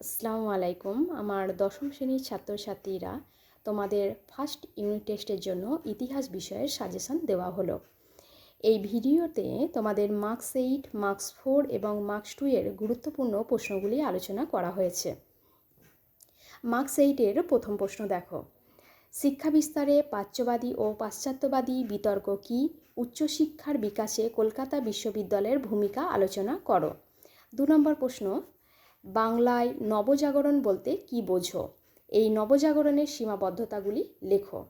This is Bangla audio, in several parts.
আসসালামু আলাইকুম। আমার দশম শ্রেণির ছাত্রছাত্রীরা তোমাদের ফার্স্ট ইউনিট টেস্টের জন্য ইতিহাস বিষয়ের সাজেশন দেওয়া হলো। এই ভিডিওতে তোমাদের মার্কস এইট, মার্কস ফোর এবং মার্কস টু এর গুরুত্বপূর্ণ প্রশ্নগুলি আলোচনা করা হয়েছে। মার্কস এইটের প্রথম প্রশ্ন দেখো। শিক্ষা বিস্তারে প্রাচ্যবাদী ও পাশ্চাত্যবাদী বিতর্ক কী? উচ্চশিক্ষার বিকাশে কলকাতা বিশ্ববিদ্যালয়ের ভূমিকা আলোচনা করো। দু নম্বর প্রশ্ন বাংলায় নবজাগরণ বলতে কি বোঝো? এই নবজাগরণের সীমাবদ্ধতাগুলি লেখো।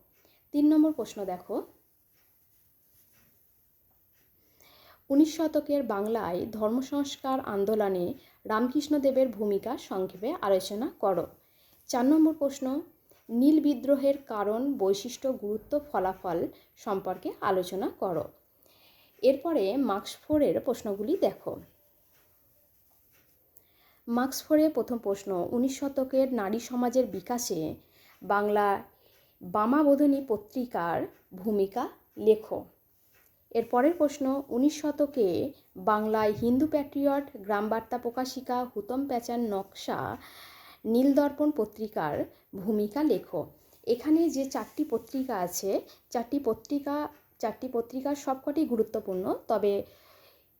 তিন নম্বর প্রশ্ন দেখো। উনিশ শতকের বাংলায় ধর্মসংস্কার আন্দোলনে রামকৃষ্ণদেবের ভূমিকা সংক্ষেপে আলোচনা করো। চার নম্বর প্রশ্ন, নীল বিদ্রোহের কারণ, বৈশিষ্ট্য, গুরুত্ব, ফলাফল সম্পর্কে আলোচনা করো। এরপরে মার্কস ফোরের প্রশ্নগুলি দেখো। মার্কস ফোরে প্রথম প্রশ্ন, উনিশ শতকের নারী সমাজের বিকাশে বাংলা বামাবোধনী পত্রিকার ভূমিকা লেখো। এর পরের প্রশ্ন, উনিশ শতকে বাংলায় হিন্দু প্যাট্রিয়ট, গ্রামবার্তা প্রকাশিকা, হুতম প্যাচার নকশা, নীলদর্পণ পত্রিকার ভূমিকা লেখো। এখানে যে চারটি পত্রিকা আছে, চারটি পত্রিকা, চারটি পত্রিকার সবকটি গুরুত্বপূর্ণ, তবে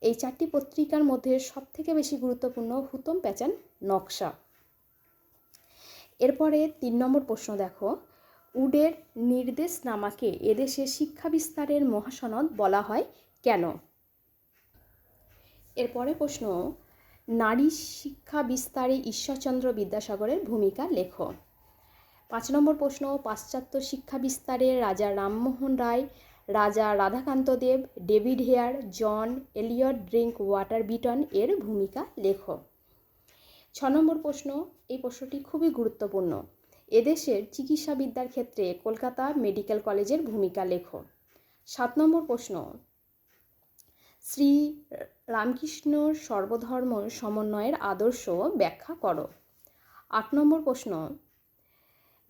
এই চারটি পত্রিকার মধ্যে সবথেকে বেশি গুরুত্বপূর্ণ হুতম প্যাচান নকশা। এরপরে তিন নম্বর প্রশ্ন দেখো। উডের নির্দেশনামাকে এদেশে শিক্ষা বিস্তারের মহাসনদ বলা হয় কেন? এরপরে প্রশ্ন, নারী শিক্ষা বিস্তারে ঈশ্বরচন্দ্র বিদ্যাসাগরের ভূমিকা লেখো। পাঁচ নম্বর প্রশ্ন, পাশ্চাত্য শিক্ষা বিস্তারে Raja Rammohan Roy Raja Radhakanta Deb, David Hare, John Elliot Drinkwater Bethune এর ভূমিকা লেখো ছ নম্বর প্রশ্ন, এই প্রশ্নটি খুবই গুরুত্বপূর্ণ। এদেশের চিকিৎসাবিদ্যার ক্ষেত্রে কলকাতা মেডিকেল কলেজের ভূমিকা লেখো সাত নম্বর প্রশ্ন, শ্রী রামকৃষ্ণর সর্বধর্ম সমন্বয়ের আদর্শ ব্যাখ্যা করো। আট নম্বর প্রশ্ন,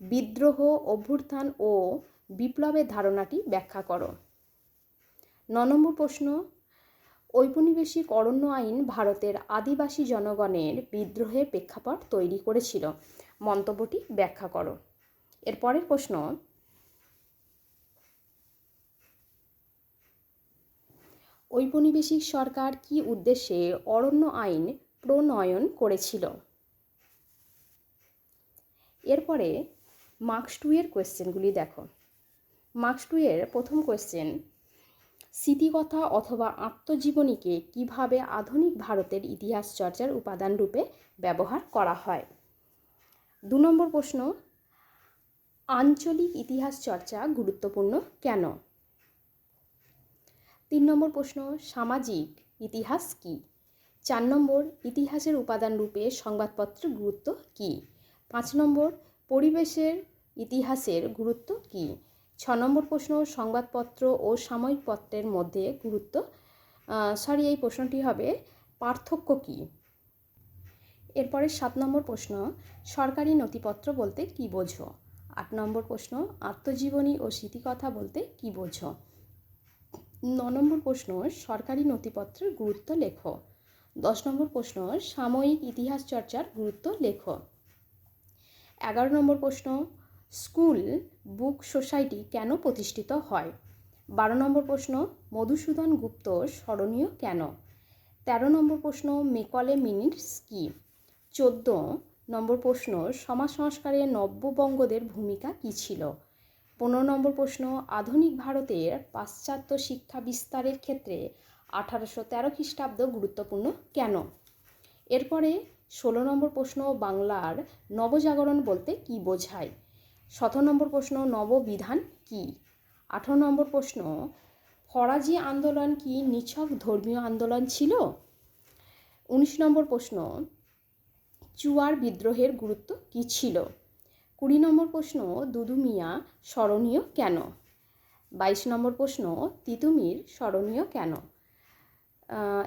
বিদ্রোহ, অভ্যুত্থান ও বিপ্লবের ধারণাটি ব্যাখ্যা করো। ন নম্বর প্রশ্ন, ঔপনিবেশিক অরণ্য আইন ভারতের আদিবাসী জনগণের বিদ্রোহের প্রেক্ষাপট তৈরি করেছিল। মন্তব্যটি ব্যাখ্যা করো। এরপরের প্রশ্ন, ঔপনিবেশিক সরকার কি উদ্দেশ্যে অরণ্য আইন প্রণয়ন করেছিল? এরপরে মার্কস টু এর কোয়েশ্চেনগুলি দেখো। মার্কস টু এর প্রথম কোয়েশ্চেন স্মৃতিকথা অথবা আত্মজীবনীকে কীভাবে আধুনিক ভারতের ইতিহাস চর্চার উপাদান রূপে ব্যবহার করা হয়? দু নম্বর প্রশ্ন, আঞ্চলিক ইতিহাস চর্চা গুরুত্বপূর্ণ কেন? তিন নম্বর প্রশ্ন, সামাজিক ইতিহাস কি? চার নম্বর, ইতিহাসের উপাদান রূপে সংবাদপত্রের গুরুত্ব কি? পাঁচ নম্বর, পরিবেশের ইতিহাসের গুরুত্ব কী? ছ নম্বর প্রশ্ন, সংবাদপত্র ও সাময়িক পত্রের মধ্যে গুরুত্ব। সরি এই প্রশ্নটি হবে, পার্থক্য কী? এরপরে সাত নম্বর প্রশ্ন, সরকারি নথিপত্র বলতে কি বোঝো? আট নম্বর প্রশ্ন, আত্মজীবনী ও স্মৃতিকথা বলতে কি বোঝো? ন নম্বর প্রশ্ন, সরকারি নথিপত্রের গুরুত্ব লেখো। দশ নম্বর প্রশ্ন, সাময়িক ইতিহাস চর্চার গুরুত্ব লেখো। এগারো নম্বর প্রশ্ন স্কুল বুক সোসাইটি কেন প্রতিষ্ঠিত হয়? বারো নম্বর প্রশ্ন, মধুসূদন গুপ্ত স্মরণীয় কেন? তেরো নম্বর প্রশ্ন, মেকলে মিনিটস কি? চোদ্দ নম্বর প্রশ্ন, সমাজ সংস্কারে নব্যবঙ্গদের ভূমিকা কী ছিল? পনেরো নম্বর প্রশ্ন, আধুনিক ভারতের পাশ্চাত্য শিক্ষা বিস্তারের ক্ষেত্রে আঠারোশো তেরো খ্রিস্টাব্দ গুরুত্বপূর্ণ কেন? এরপরে ষোলো নম্বর প্রশ্ন, বাংলার নবজাগরণ বলতে কি বোঝায়? সতেরো নম্বর প্রশ্ন, নববিধান কি? আঠেরো নম্বর প্রশ্ন, ফরাজি আন্দোলন কি নিছক ধর্মীয় আন্দোলন ছিল? উনিশ নম্বর প্রশ্ন, চুয়ার বিদ্রোহের গুরুত্ব কী ছিল? কুড়ি নম্বর প্রশ্ন দুদু মিয়া স্মরণীয় কেন? বাইশ নম্বর প্রশ্ন, তিতুমির স্মরণীয় কেন?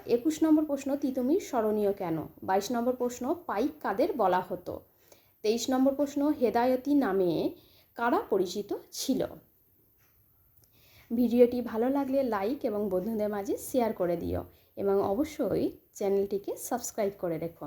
একুশ নম্বর প্রশ্ন, তিতুমির স্মরণীয় কেন? বাইশ নম্বর প্রশ্ন, পাইক কাদের বলা হতো? তেইশ নম্বর প্রশ্ন, হেদায়তি নামে কারা পরিচিত ছিল? ভিডিওটি ভালো লাগলে লাইক এবং বন্ধুদের মাঝে শেয়ার করে দিও এবং অবশ্যই চ্যানেলটিকে সাবস্ক্রাইব করে রেখো।